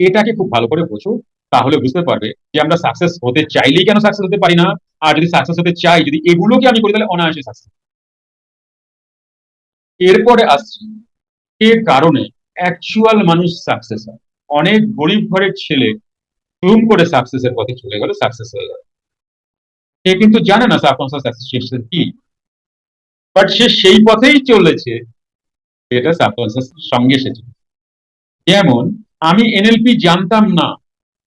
এটাকে খুব ভালো করে বোঝো, তাহলে বুঝতে পারবে যে আমরা সাকসেস হতে চাইলেই কেন সাকসেস হতে পারি না, আর যদি সাকসেস হতে চাই, যদি এগুলোকে আমি করি, তাহলে অনায়াসে সাকসেস এরপরে আসছি এ কারণে অ্যাকচুয়াল মানুষ সাকসেস হয়। অনেক গরিব ঘরের ছেলে টুম করে সাকসেসের পথে চলে গেল সাকসেস হয়ে গেল। সে কিন্তু জানে না সাবকনসিয়াস অ্যাসোসিয়েশন কি। বাট সে সেই পথেই চলেছে এটা সাবকনসিয়াস সঙ্গে এসেছে যেমন আমি এনএলপি জানতাম না।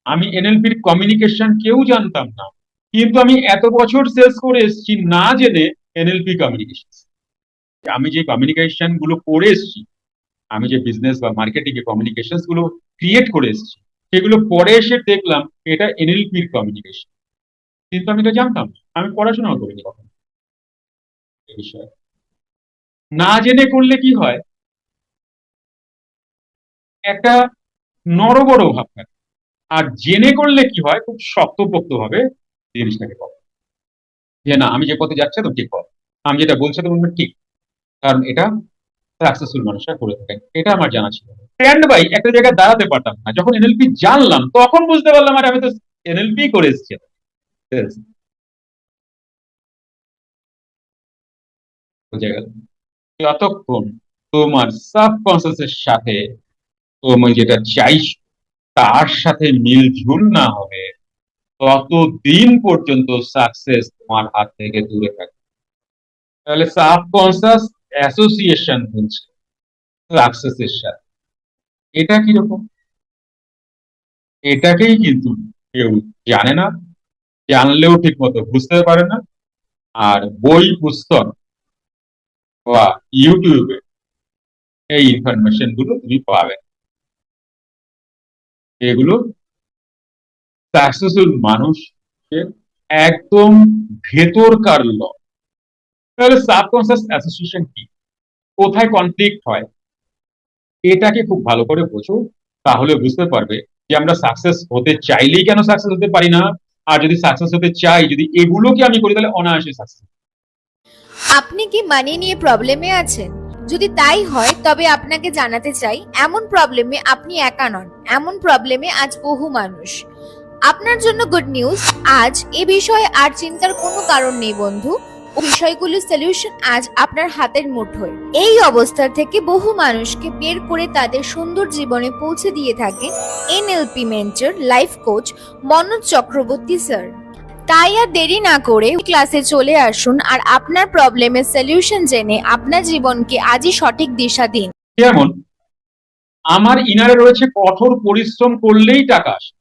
আমি এনএলপির কমিউনিকেশন কেউ জানতাম না। কিন্তু আমি এত বছর সেলস করে এসেছি না জেনে এনএলপি কমিউনিকেশন আমি যে কমিউনিকেশনগুলো করে এসেছি, আমি যে বিজনেস বা মার্কেটিং এ কমিউনিকেশনগুলো ক্রিয়েট করে এসেছি, সেগুলো পরে এসে দেখলাম এটা এনএলপির কমিউনিকেশন কিন্তু আমি এটা জানতাম আমি পড়াশোনাও করিনি কখনো। না জেনে করলে কি হয়? একটা নরবড় ভাব থাকে আর জেনে করলে কি হয়, খুব শক্তপোক্ত ভাবে জিনিসটাকে করে যে না, আমি যে পথে যাচ্ছি তো ঠিক পথ। আমি যেটা বলছি তো বলবেন ঠিক। কারণ এটা সাকসেসফুল মানুষরা করে থাকেন। এটা আমার জানা ছিল। স্ট্যান্ড বাই একটা জায়গায় দাঁড়াতে পারতাম না। যখন এনএলপি জানলাম, তখন বুঝতে পারলাম, আরে আমি তো এনএলপি করে এসেছি. বোঝা গেল। যতক্ষণ তোমার সাবকনসিয়াসের সাথে তুমি যেটা চাইছো, তার সাথে মিলঝুল না হবে। ততদিন পর্যন্ত সাকসেস তোমার হাত থেকে দূরে থাকে তাহলে সাবকনসিয়াস অ্যাসোসিয়েশন হচ্ছে সাকসেসের সাথে। এটা কীরকম এটাকেই কিন্তু কেউ জানে না, জানলেও ঠিক মতো বুঝতে পারে না। আর বই, পুস্তক বা ইউটিউবে এই ইনফরমেশনগুলো তুমি পাবে। এগুলো সাকসেসফুল মানুষের একদম ভেতরকার ল। তাহলে সাবকনসিয়াস অ্যাসোসিয়েশন কি? কোথায় কনফ্লিক্ট হয়? এটাকে খুব ভালো করে বোঝো, তাহলে বুঝতে পারবে যে আমরা সাকসেস হতে চাইলেই কেন সাকসেস হতে পারি না, আর যদি সাকসেস হতে চাই, যদি এগুলোকে আমি করি, তাহলে অনায়াসে সাকসেস আপনি কি মানি নিয়ে প্রবলেমে আছেন? যদি তাই হয়, তবে আপনাকে জানাতে চাই, এমন প্রবলেমে আপনি একা নন, এমন প্রবলেমে আজ বহু মানুষ। আপনার জন্য গুড নিউজ আজ এ বিষয়ে আর চিন্তার কোনো কারণ নেই বন্ধু। বিষয়গুলোর সলিউশন আজ আপনার হাতের মুঠোয়। এই অবস্থা থেকে বহু মানুষকে বের করে তাদের সুন্দর জীবনে পৌঁছে দিয়ে থাকেন NLP mentor life coach Manoj Chakraborty sir তাই আর দেরি না করে ক্লাসে চলে আসুন আর আপনার প্রবলেমের সলিউশন জেনে আপনার জীবনকে আজই সঠিক দিশা দিন। যেমন, আমার ইনারে রয়েছে কঠোর পরিশ্রম করলেই টাকা আসে।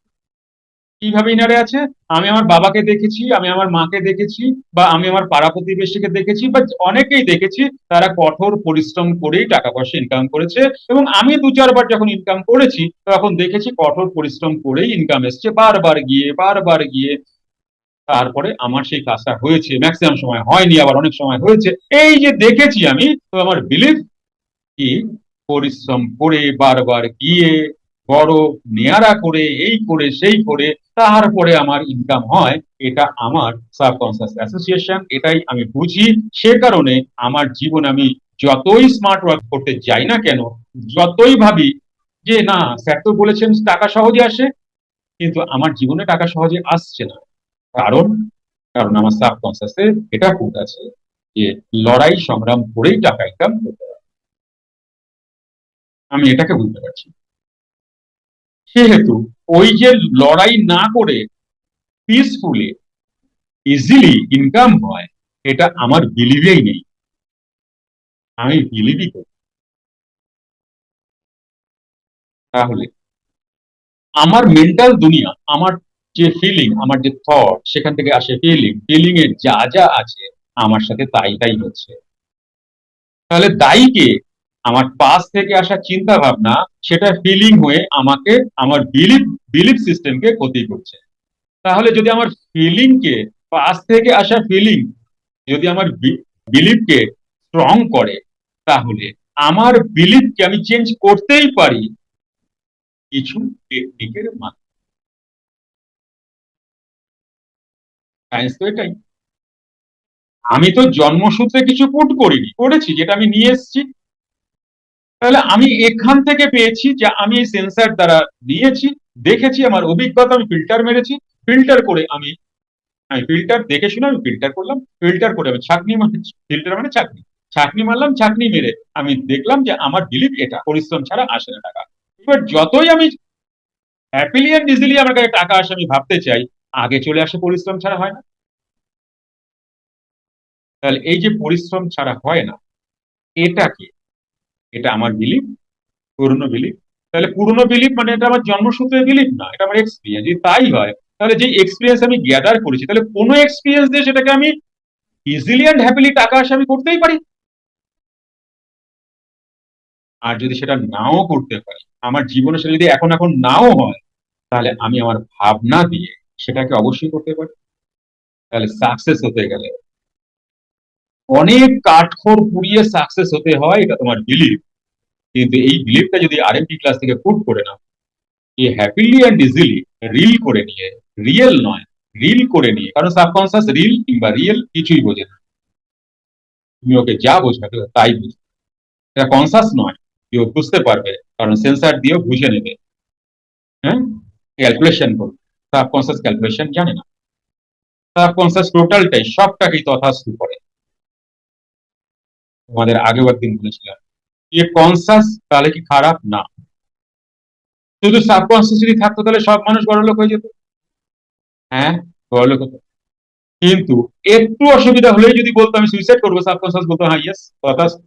কীভাবে ইনারে আছে? আমি আমার বাবাকে দেখেছি, আমি আমার মাকে দেখেছি, বা আমি আমার পাড়া প্রতিবেশীকে দেখেছি, বা অনেকেই দেখেছি, তারা কঠোর পরিশ্রম করেই টাকা পয়সা ইনকাম করেছে, এবং আমি দু চারবার যখন ইনকাম করেছি, তখন দেখেছি কঠোর পরিশ্রম করেই ইনকাম এসছে। বারবার গিয়ে বারবার গিয়ে তারপরে আমার সেই কাজটা হয়েছে। ম্যাক্সিমাম সময় হয়নি, আবার অনেক সময় হয়েছে। এই যে দেখেছি আমি, তো আমার বিলিভ কি? পরিশ্রম করে, বারবার গিয়ে, বড় নেয়ারা করে, এই করে, সেই করে, তারপরে আমার ইনকাম হয়, এটা আমার সাবকনসিয়াস অ্যাসোসিয়েশন এটাই আমি বুঝি। সে কারণে আমার জীবন আমি যতই স্মার্ট ওয়ার্ক করতে যাই না কেন, যতই ভাবি যে, না স্যার তো বলেছেন টাকা সহজে আসে, কিন্তু আমার জীবনে টাকা সহজে আসছে না। কারণ কারণ আমার সাবকনসিয়াসে এটা ফুট আছে যে লড়াই সংগ্রাম করেই টাকা ইনকাম করতে হবে। আমি এটাকে বুঝতে পারছি। সেহেতু ওই যে লড়াই না করে পিসফুলি ইজিলি ইনকাম হয়, এটা আমার বিলিভেই নেই। আমি বিলিভই করি। তাহলে, আমার মেন্টাল দুনিয়া, আমার যে ফিলিং আমার যে থট সেখান থেকে আসে ফিলিং ফিলিং এর যা যা আছে, আমার সাথে তাই তাই হচ্ছে। তাহলে দায়ীকে আমার পাস থেকে আসা চিন্তা ভাবনা সেটা ফিলিং হয়ে আমাকে, আমার বিলিফ বিলিফ সিস্টেমকে ক্ষতি করছে। তাহলে যদি আমার ফিলিংকে পাস থেকে আসা ফিলিং যদি আমার বিলিফকে স্ট্রং করে, তাহলে আমার বিলিফকে আমি চেঞ্জ করতেই পারি, কিছু টেকনিকের মাধ্যমে সায়েন্স তো এটাই। আমি তো জন্মসূত্রে কিছু পুট করিনি, করেছি, যেটা আমি নিয়ে এসেছি। তাহলে আমি এখান থেকে পেয়েছি যে আমি এই সেন্সার দ্বারা নিয়েছি দেখেছি, আমার অভিজ্ঞতা, আমি ফিল্টার মেরেছি। ফিল্টার করে আমি আমি ফিল্টার দেখে শুনে আমি ফিল্টার করলাম। ফিল্টার করে আমি ছাকনি ফিল্টার মানে ছাকনি। ছাকনি মারলাম, ছাকনি মেরে আমি দেখলাম যে আমার বিলিভ এটা, পরিশ্রম ছাড়া আসে না টাকা। এবার যতই আমি হ্যাপিলি অ্যান্ড ইজিলি আমার কাছে টাকা আসে, আমি ভাবতে চাই আগে চলে আসে পরিশ্রম ছাড়া হয় না। তাহলে এই যে পরিশ্রম ছাড়া হয় না, এটা কি? এটা আমার বিলিভ পুরনো বিলিভ তাহলে পুরনো বিলিভ মানে এটা আমার জন্মসূত্রে বিলিভ না, এটা আমার এক্সপিরিয়েন্স যদি তাই হয়, তাহলে যে এক্সপিরিয়েন্স আমি গ্যাদার করেছি, তাহলে কোনো এক্সপিরিয়েন্স দিয়ে সেটাকে আমি ইজিলি অ্যান্ড হ্যাপিলি টাকা আসে আমি করতেই পারি। আর যদি সেটা নাও করতে পারি, আমার জীবনে সেটা যদি এখন এখন নাও হয়, তাহলে আমি আমার ভাবনা দিয়ে সেটাকে অবশ্যই করতে পারি। তাহলে সাকসেস হতে গেলে। অনেক কাঠখড় পুড়িয়ে সাকসেস হতে হয়, এটা তোমার বিলিভ কিন্তু এই বিলিভটা যদি আরএমপি ক্লাস থেকে পুট করে নাও এই হ্যাপিলি অ্যান্ড ইজিলি রিল করে নিয়ে রিয়েল নয় রিল করে নিয়ে, কারণ সাবকনসিয়াস রিল কিংবা রিয়েল কিছুই বোঝে না। তুমি ওকে যা বোঝাবে তাই বুঝবে এটা কনসাস নয়, কেউ বুঝতে পারবে, কারণ সেন্সার দিয়েও বুঝে নেবে। হ্যাঁ? ক্যালকুলেশন করবে। সাবকনসিয়াস ক্যালকুলেশন জানে না। সাবকনসিয়াস টোটালটাই সবটাকেই তথাস্তু করে। তোমাদের আগেও একদিন বলেছিলাম যে কনসাস তাহলে কি খারাপ? না। শুধু সাবকনসিয়াস যদি থাকতো তাহলে সব মানুষ বড়লোক হয়ে যেত। হ্যাঁ বড়লোক হতো। কিন্তু একটু অসুবিধা হলেই যদি বলতো আমি সুইসাইড করব সাবকনসিয়াস বলতো হ্যাঁ ইয়েস তথাস্তু।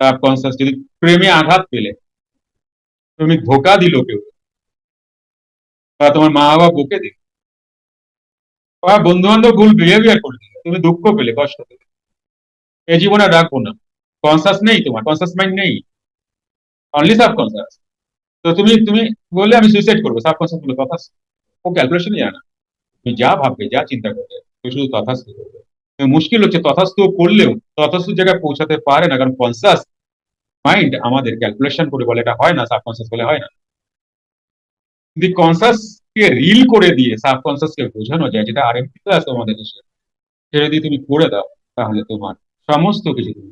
সাবকনসিয়াস যদি প্রেমে আঘাত পেলে তুমি ধোকা দিল কেউ? বা তোমার মা বাবা বকে দিল বা বন্ধু বান্ধব ভুল বিহেভিয়ার করে তুমি দুঃখ পেলে, কষ্ট পেলে। এ জীবনে রাখব না। কনসাস নেই তোমার কনসাস মাইন্ড নেই। অনলি সাবকনসাস তো তুমি তুমি বললে আমি সুইসাইড করব। সাবকনসাস বলে কথা ও ক্যালকুলেশনই জানে। না তুমি যা ভাববে, যা চিন্তা করবে, তুমি শুধু তথাস্তু করবে। মুশকিল হচ্ছে, তথাস্তু করলেও, তথাস্তু জায়গায় পৌঁছাতে পারে না। কারণ কনসাস মাইন্ড আমাদের ক্যালকুলেশন করে বলে এটা হয় না সাবকনসাস বলে হয় না। যদি কনসাস কে রিল করে দিয়ে সাবকনসাস কে বোঝানো যায়, যেটা আর এমপি ক্লাস আমাদের দেশে সেটা যদি তুমি করে দাও, তাহলে তোমার সমস্ত কিছু তুমি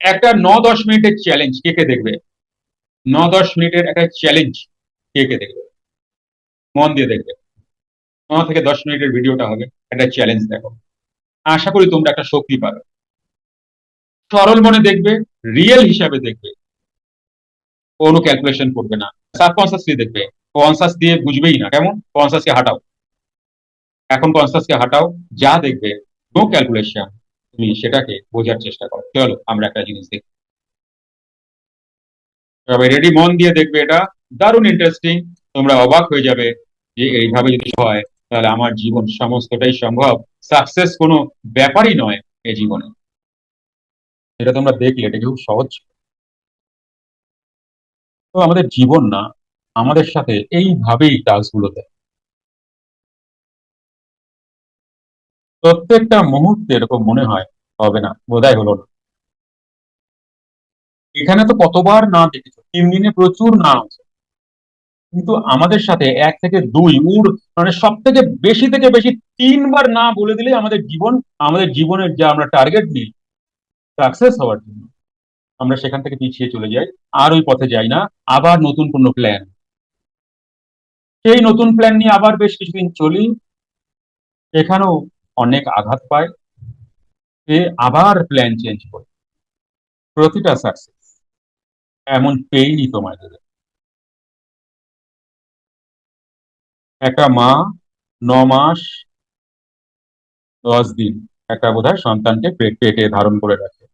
একটা ন দশ মিনিটের চ্যালেঞ্জ কে কে দেখবে? ন দশ মিনিটের একটা চ্যালেঞ্জ কে কে দেখবে? মন দিয়ে দেখবে। ন থেকে দশ মিনিটের ভিডিওটা হবে, একটা চ্যালেঞ্জ দেখো। আশা করি তোমরা একটা শক্তি পাবে। সরল মনে দেখবে রিয়েল হিসাবে দেখবে। কোনো ক্যালকুলেশন করবে না। সাবকনসাস দিয়ে দেখবে। কনসাস দিয়ে বুঝবেই না। কেমন? কনসাসকে হাঁটাও। এখন কনসাসকে হাঁটাও, যা দেখবে নো ক্যালকুলেশন তুমি সেটাকে বোঝার চেষ্টা করো। চলো, আমরা একটা জিনিস দেখি। তবে রেডি মন দিয়ে দেখবে এটা। দারুণ ইন্টারেস্টিং তোমরা অবাক হয়ে যাবে যে এইভাবে যদি হয় তাহলে আমার জীবন সমস্তটাই সম্ভব। সাকসেস কোনো ব্যাপারই নয় এই জীবনে। এটা তোমরা দেখলে, এটা খুব সহজ। তো আমাদের জীবন না, আমাদের সাথে এইভাবেই টাস্কগুলো দেয়। প্রত্যেকটা মুহূর্তে এরকম মনে হয়, হবে না, বোধহয় হলো না। এখানে তো কতবার না দেখেছ, তিন দিনে প্রচুর না আছে। কিন্তু আমাদের সাথে এক থেকে দুই উর মানে সব থেকে বেশি থেকে বেশি তিনবার না বলে দিলে আমাদের জীবন, আমাদের জীবনের যা আমরা টার্গেট নিই সাকসেস হওয়ার জন্য। আমরা সেখান থেকে পিছিয়ে চলে যাই, আর ওই পথে যাই না, আবার নতুন কোনো প্ল্যান সেই নতুন প্ল্যান নিয়ে আবার বেশ কিছুদিন চলি, এখানেও অনেক আঘাত পায় সে আবার প্ল্যান চেঞ্জ করে। প্রতিটা সাকসেস এমন পেইনই তোমায় একটা মা, ন মাস, দশ দিন। একটা বোধহয় সন্তানকে পেটে ধারণ করে রাখে।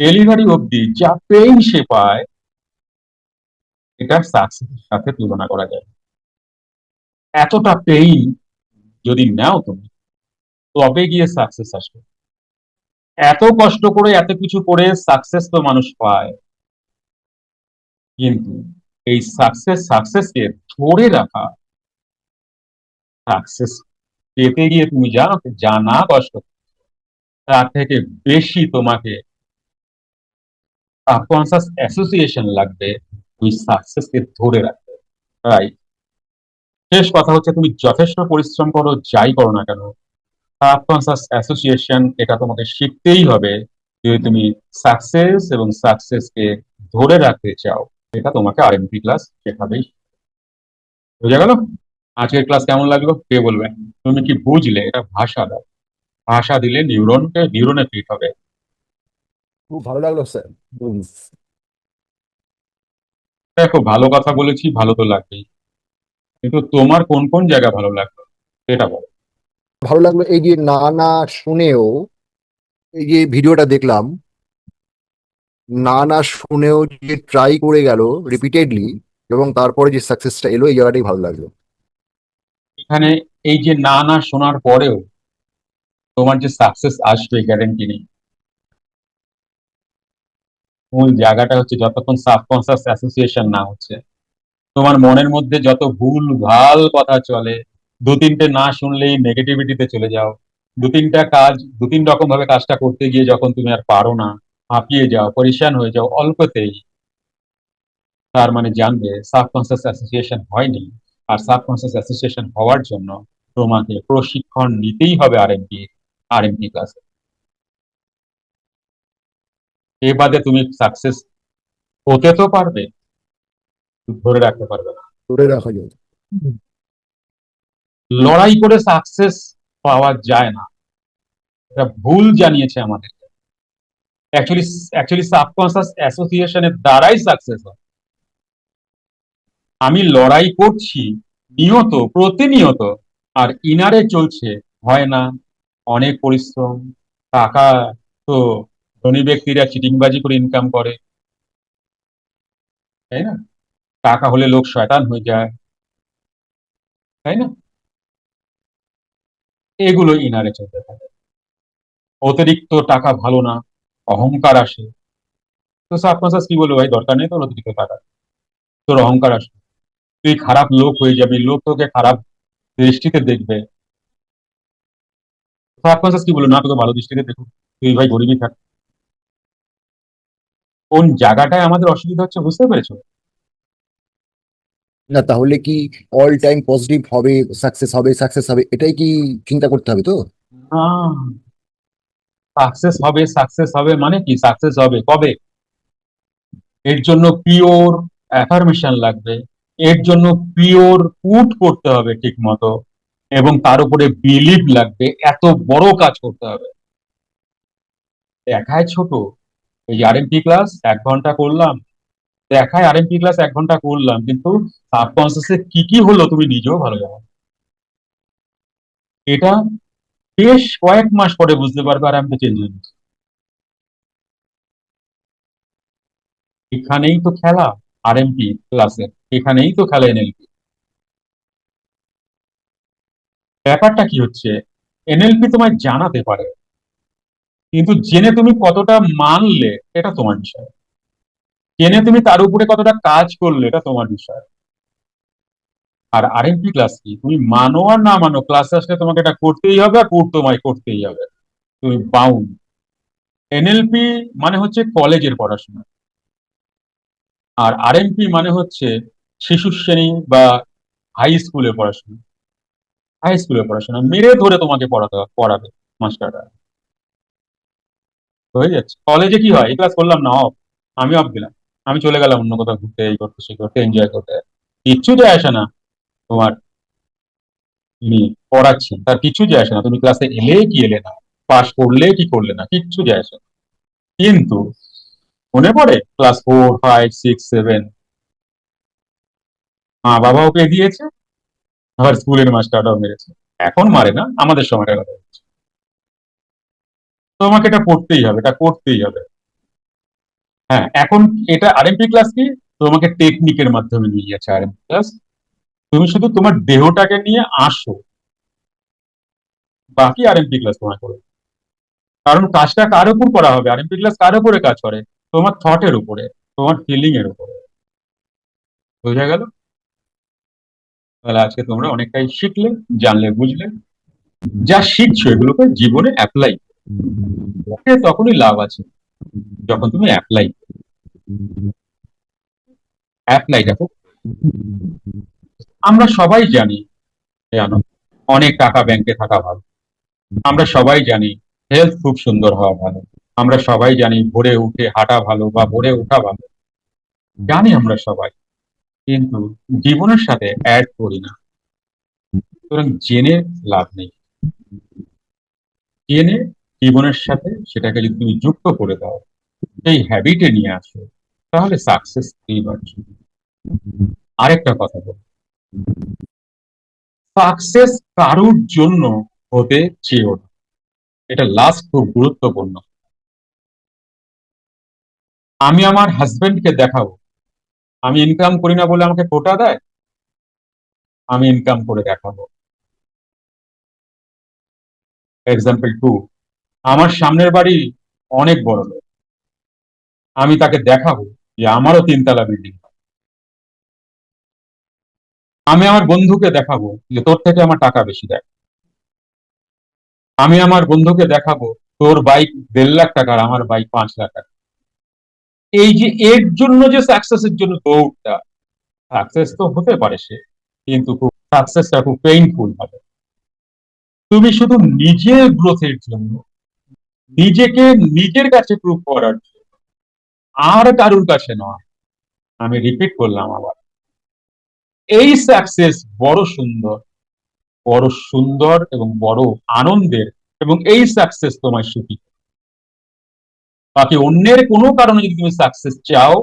ডেলিভারি অবধি যা পেইন সে পায়, এটা সাকসেসের সাথে তুলনা করা যায়। এতটা পেইন যদি নাও তুমি, তবে গিয়ে সাকসেস আসবে। এত কষ্ট করে এত কিছু করে সাকসেস তো মানুষ পায়। কিন্তু এই সাকসেস, সাকসেসকে ধরে রাখা সাকসেস পেতে গিয়ে তুমি জানো জানা কষ্ট, তার থেকে বেশি তোমাকে সাবকনসাস অ্যাসোসিয়েশন লাগবে ওই সাকসেসকে ধরে রাখতে তাই শেষ কথা হচ্ছে তুমি যথেষ্ট পরিশ্রম করো, যাই করো না কেন সাবকনসাস অ্যাসোসিয়েশন এটা তোমাকে শিখতেই হবে, যদি তুমি সাকসেস এবং সাকসেসকে ধরে রাখতে চাও, এটা তোমাকে আরএমপি ক্লাস শেখাবেই। বোঝা গেল? আজকের ক্লাস কেমন লাগল? কে বলবেন তুমি কি বুঝলে? এটা ভাষা দাও। ভাষা দিলে নিউরনকে নিউরনে ফিট হবে। খুব ভালো লাগল স্যার দেখো ভালো কথা বলেছি ভালো তো লাগবেই। কিন্তু তোমার কোন কোন জায়গা ভালো লাগল? সেটা বলো। ভালো লাগল এই যে না না শুনেও এই যে ভিডিওটা দেখলাম না না শুনেও যে ট্রাই করে গেল রিপিটেডলি এবং তারপরে যে সাকসেসটা এলো এই জায়গাটাই ভালো লাগল। এখানে এই যে না না শোনার পরেও তোমার যে সাকসেস আসবে গ্যারেন্টি নেই। মূল জায়গাটা হচ্ছে যতক্ষণ সাবকনসিয়াস অ্যাসোসিয়েশন না হচ্ছে, তোমার মনের মধ্যে যত ভুল, ভালো কথা চলে, দু তিনটে না শুনলেই নেগেটিভিটিতে চলে যাও, দু তিনটা কাজ, দু তিন রকম ভাবে কাজটা করতে গিয়ে যখন তুমি আর পারো না, হাঁপিয়ে যাও, পরিশান হয়ে যাও, অল্পতেই, তার মানে জানবে সাবকনসিয়াস অ্যাসোসিয়েশন হয়নি। আর সাবকনসিয়াস অ্যাসোসিয়েশন হওয়ার জন্য তোমাকে প্রশিক্ষণ নিতেই হবে আরএমপি আরএমপি ক্লাসে এ। বাদে তুমি সাকসেস হতে তো পারবে ধরে রাখতে পারবে না। ধরে রাখা যায়। লড়াই করে সাকসেস পাওয়া যায় না। এটা ভুল জানিয়েছে আমাদের অ্যাকচুয়ালি অ্যাকচুয়ালি সাবকনসিয়াস অ্যাসোসিয়েশনের দ্বারাই সাকসেস হয়। আমি লড়াই করছি নিয়ত প্রতিনিয়ত, আর ইনারে চলছে, হয় না। অনেক পরিশ্রম, টাকা তো ধনী ব্যক্তিরা চিটিংবাজি করে ইনকাম করে। তাই না? টাকা হলে লোক শয়তান হয়ে যায়। তাই না? এগুলো ইনারে চলতে থাকে। অতিরিক্ত টাকা ভালো না, অহংকার আসে। তো সাবকনসিয়াস কি বলব ভাই? দরকার নেই তোর অতিরিক্ত টাকা। তোর অহংকার আসে। তুই খারাপ লোক হয়ে যাবি লোক তোকে খারাপ দৃষ্টিতে দেখবে। সাবকনসিয়াস কি বলব? না তোকে ভালো দৃষ্টিতে দেখো তুই ভাই গরিবই থাক। কোন জায়গাটায় আমাদের অসুবিধা হচ্ছে বুঝতে পেরেছ? না তাহলে কি অল টাইম পজিটিভ হবে সাকসেস হবে সাকসেস হবে এটাই কি চিন্তা করতে হবে তো? সাকসেস হবে সাকসেস হবে মানে কি? সাকসেস হবে কবে? এর জন্য পিওর অ্যাফার্মেশন লাগবে। এর জন্য পিওর পুট করতে হবে ঠিক মতো এবং তার উপরে বিলিভ লাগবে, এত বড় কাজ করতে হবে। দেখায় ছোট, এই আরএমপি ক্লাস এক ঘণ্টা করলাম। দেখায় আরএমপি ক্লাস এক ঘণ্টা করলাম, কিন্তু সাবকনসিয়াসে কি কি হলো তুমি নিজেও ভালো জানো এটা বেশ কয়েক মাস পরে বুঝতে পারবে আর আমি চেঞ্জ হয়ে এখানেই তো খেলা। আরএমপি ক্লাসে এখানেই তো খেলা এনএলপি ব্যাপারটা কি হচ্ছে? এনএলপি তোমায় জানাতে পারে, কিন্তু জেনে তুমি কতটা মানলে, এটা তোমার বিষয়। জেনে তুমি তার উপরে কতটা কাজ করলে, এটা তোমার বিষয়। আর আরএমপি ক্লাস কি? তুমি মানো আর না মানো ক্লাসে আসলে তোমাকে এটা করতেই হবে আর কোর্ট তোমায় করতেই হবে। তুমি বাউন্ড এনএলপি মানে হচ্ছে কলেজের পড়াশোনা। আর আরএমপি মানে হচ্ছে শিশু শ্রেণি বা হাই স্কুলের পড়াশোনা। হাই স্কুলের পড়াশোনা। মেরে ধরে তোমাকে পড়াতে পড়াবে মাস্টাররা হয়ে যাচ্ছে। কলেজে কি হয়? এই ক্লাস করলাম না অফ আমি অফ দিলাম আমি চলে গেলাম অন্য কোথাও ঘুরতে, এই করতে, সেই করতে এনজয় করতে। কিচ্ছু যায় আসে না তোমার পড়াচ্ছেন তার কিছু যায় আসে না। তুমি ক্লাসে এলে কি এলে না? পাশ করলে কি করলে না? কিচ্ছু যায় আসে না। কিন্তু মনে পড়ে? Class four five six seven মা বাবা ওকে দিয়েছে, আবার স্কুলের মাস্টাররাও মেরেছে। এখন মারে না, আমাদের সময়টা কথা হচ্ছে তোমাকে এটা পড়তেই হবে, এটা করতেই হবে। হ্যাঁ এখন এটা আরএমপি ক্লাস কি? তোমাকে টেকনিকের মাধ্যমে নিয়ে যাচ্ছে আরএমপি ক্লাস তুমি শুধু তোমার দেহটাকে নিয়ে আসো। বাকি আরএমপি ক্লাস তোমার করবে। কারণ কাজটা কার উপর করা হবে? আরএমপি ক্লাস কার উপরে কাজ করে? তোমার থটের উপরে, তোমার ফিলিং এর উপরে। বোঝা গেল? তাহলে আজকে তোমরা অনেকটাই শিখলে, জানলে, বুঝলে। যা শিখছো এগুলোকে জীবনে অ্যাপ্লাই তখনই লাভ আছে যখন তুমি অ্যাপ্লাই অ্যাপ্লাই দেখো। আমরা সবাই জানি, জানো, অনেক টাকা ব্যাংকে থাকা ভালো। আমরা সবাই জানি হেলথ খুব সুন্দর হওয়া ভালো। আমরা সবাই জানি ভোরে উঠে হাঁটা ভালো বা ভোরে ওঠা ভালো। জানি আমরা সবাই। কিন্তু জীবনের সাথে অ্যাড করি না। সুতরাং জেনে লাভ নেই। জেনে জীবনের সাথে সেটাকে যদি তুমি যুক্ত করে দাও, সেই হ্যাবিটে নিয়ে আসো, তাহলে সাকসেস পাচ্ছ আরেকটা কথা বল। সাকসেস কারুর জন্য হতে চেয়েও না। এটা লাস্ট খুব গুরুত্বপূর্ণ। আমি আমার হাজবেন্ডকে দেখাবো। আমি ইনকাম করি না বলে আমাকে কোটা দেয়, আমি ইনকাম করে দেখাবো। এক্সাম্পল টু আমার সামনের বাড়ি অনেক বড় লোক। আমি তাকে দেখাবো যে আমারও তিনতলা বিল্ডিং আমি আমার বন্ধুকে দেখাবো যে তোর থেকে আমার টাকা বেশি দেয়। আমি আমার বন্ধুকে দেখাবো, তোর বাইক দেড় লাখ টাকার, আমার বাইক পাঁচ লাখ টাকা এই যে এর জন্য যে সাকসেসের জন্য দৌড়টা সাকসেস তো হতে পারে সে, কিন্তু খুব সাকসেসটা খুব পেইনফুল হবে তুমি শুধু নিজের গ্রোথের জন্য, নিজেকে নিজের কাছে প্রুভ করার জন্য, আর কারুর কাছে নয় আমি রিপিট করলাম আবার এই সাকসেস বড় সুন্দর বড় সুন্দর এবং বড় আনন্দের, এবং এই সাকসেস তোমায় সুখী। বাকি অন্যের কোনো কারণে যদি তুমি সাকসেস চাও,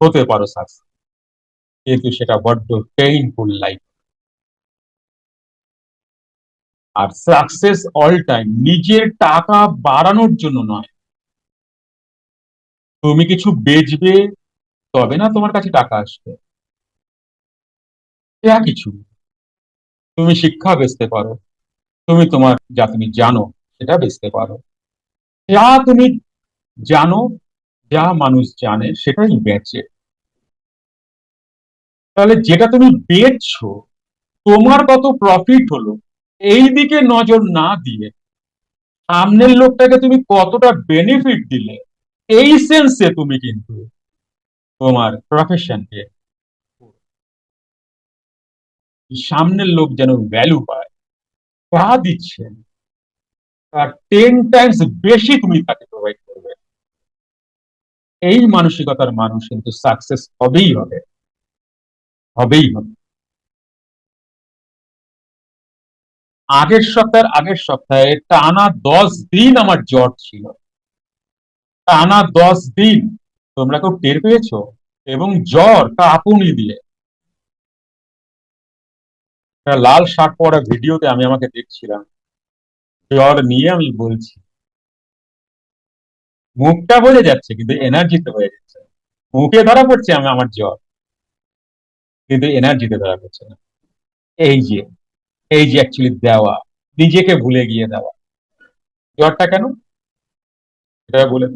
হতে পারো সাকসেস কিন্তু সেটা বড্ড পেইনফুল লাইফ আর সাকসেস অল টাইম নিজের টাকা বাড়ানোর জন্য নয়। তুমি কিছু বেচবে, তবে না তোমার কাছে টাকা আসবে। যা কিছু। তুমি শিক্ষা বেচতে পারো। তুমি তোমার যা তুমি জানো, সেটা বেচতে পারো। যা তুমি জানো যা মানুষ জানে সেটাই বেচে। তাহলে যেটা তুমি বেচছো, তোমার কত প্রফিট হলো এই দিকে নজর না দিয়ে সামনের লোকটাকে তুমি কতটা বেনিফিট দিলে, এই সেন্সে তুমি কিন্তু তোমার প্রফেশনকে সামনের লোক যেন ভ্যালু পায় তা দিচ্ছেন তার টেন টাইমস বেশি তুমি তাকে এই মানসিকতার মানুষ কিন্তু সাকসেস হবেই হবে। হবেই হবে। আগের সপ্তাহের আগের সপ্তাহে টানা দশ দিন আমার জ্বর ছিল। টানা দশ দিন। তোমরা কেউ টের পেয়েছ? এবং জ্বর কাঁপুনি দিয়ে। একটা লাল শার্ট পরা ভিডিওতে আমি আমাকে দেখছিলাম। জ্বর নিয়ে আমি বলছি। মুখটা বলে যাচ্ছে, কিন্তু এনার্জিতে হয়ে যাচ্ছে মুখে ধরা পড়ছে আমি আমার জ্বর, কিন্তু এনার্জিতে ধরা পড়ছে না। এই যে এই যে অ্যাকচুয়ালি দেওয়া, নিজেকে ভুলে গিয়ে দেওয়া। জ্বরটা কেন? এটা বলে।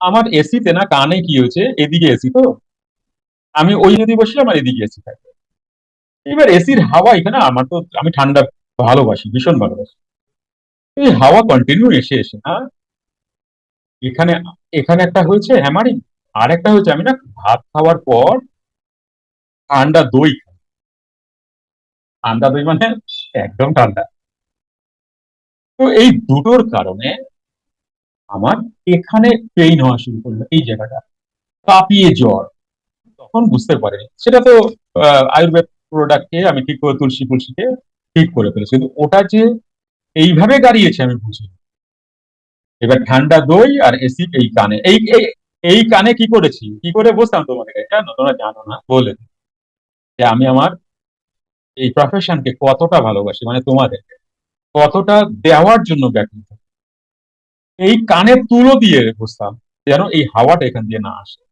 আমার এসিতে না, কানে কি হয়েছে? এদিকে এসি তো। আমি ওই যদি বসলে আমার এদিকে এসি থাকে এবার এসির হাওয়া এখানে, আমার তো আমি ঠান্ডা ভালোবাসি, ভীষণ ভালোবাসি। এই হাওয়া কন্টিনিউ এসে এসে না এখানে এখানে একটা হয়েছে হ্যামারিং আর একটা হয়েছে আমি না ভাত খাওয়ার পর ঠান্ডা দই খাই। ঠান্ডা দই মানে একদম ঠান্ডা। তো এই দুটোর কারণে আমার এখানে পেইন হওয়া শুরু করল এই জায়গাটা। কাঁপিয়ে জ্বর। তখন বুঝতে পারিনি সেটা তো আয়ুর্বেদ প্রোডাক্টে আমি ঠিক করে তুলসী ফুলসিকে ঠিক করে ফেলেছি। কিন্তু ওটা যে এইভাবে গাড়িয়েছে আমি বুঝি এবার ঠান্ডা দই আর এসি এই কানে। এই, এই- কানে কি করেছি? কি করে বসতাম তোমাদের জানো, তোমরা জানো না, বলে যে আমি আমার এই প্রফেশনকে কতটা ভালোবাসি মানে তোমাদেরকে, কতটা দেওয়ার জন্য ব্যাকুল এই কানে তুলো দিয়ে বসতাম যেন এই হাওয়াটা এখান দিয়ে না আসে।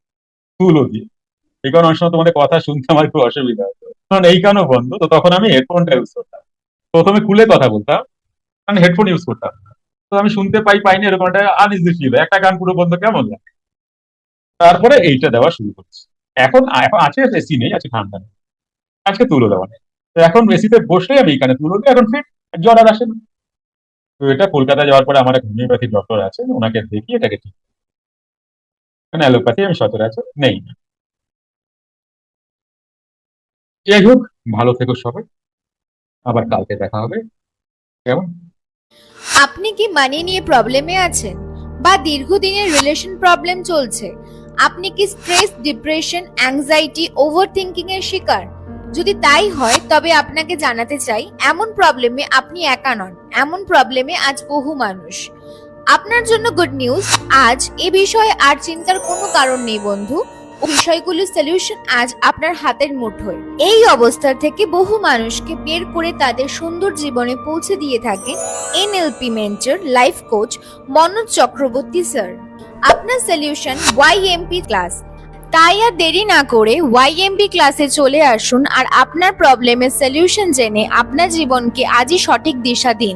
তুলো দিয়ে। এই কারণে অনেক সময় তোমাদের কথা শুনতে আমার খুব অসুবিধা হতো। কারণ এই কানও বন্ধ, তো তখন আমি হেডফোনটা ইউজ করতাম। প্রথমে খুলে কথা বলতাম, কারণ হেডফোন ইউজ করতাম না। তো আমি শুনতে পাই, পাইনি, এরকম একটা আনইজি ফিল একটা গান পুরো বন্ধ, কেমন লাগে? তারপরে এইটা দেওয়া শুরু করছি। এখন এখন আছে এসি নেই, আছে, ঠান্ডা নেই। আজকে তুলো দেওয়া নেই। তো এখন এসিতে বসলে আমি এখানে তুলো দিই, এখন ফিট জ্বর আর আসে না। তো এটা কলকাতা যাওয়ার পরে আমার এক হোমিওপ্যাথি ডক্টর আছে, ওনাকে দেখি, এটাকে ঠিক মানে অ্যালোপ্যাথি, আমি সচরাচর নেই না। যাই হোক, ভালো থেকো সবাই। আবার কালকে দেখা হবে। কেমন? আপনি কি মানি নিয়ে প্রবলেমে আছেন? বা দীর্ঘদিনের রিলেশন প্রবলেম চলছে? আপনি কি stress depression anxiety over thinking এর শিকার? যদি তাই হয়, তবে আপনাকে জানাতে চাই, এমন প্রবলেমে আপনি একা নন। এমন প্রবলেমে আজ বহু মানুষ। আপনার জন্য গুড নিউজ আজ এ বিষয়ে আর চিন্তার কোনো কারণ নেই, বন্ধু। বিষয়গুলির সলিউশন আজ আপনার হাতের মুঠোয়। এই অবস্থা থেকে বহু মানুষকে বের করে তাদের সুন্দর জীবনে পৌঁছে দিয়ে থাকে NLP mentor life coach Manoj Chakraborty sir আপনার সলিউশন ওয়াইএমপি ক্লাস তাই আর দেরি না করে ওয়াইএমপি ক্লাসে চলে আসুন আর আপনার প্রবলেমের সলিউশন জেনে আপনার জীবনকে আজই সঠিক দিশা দিন।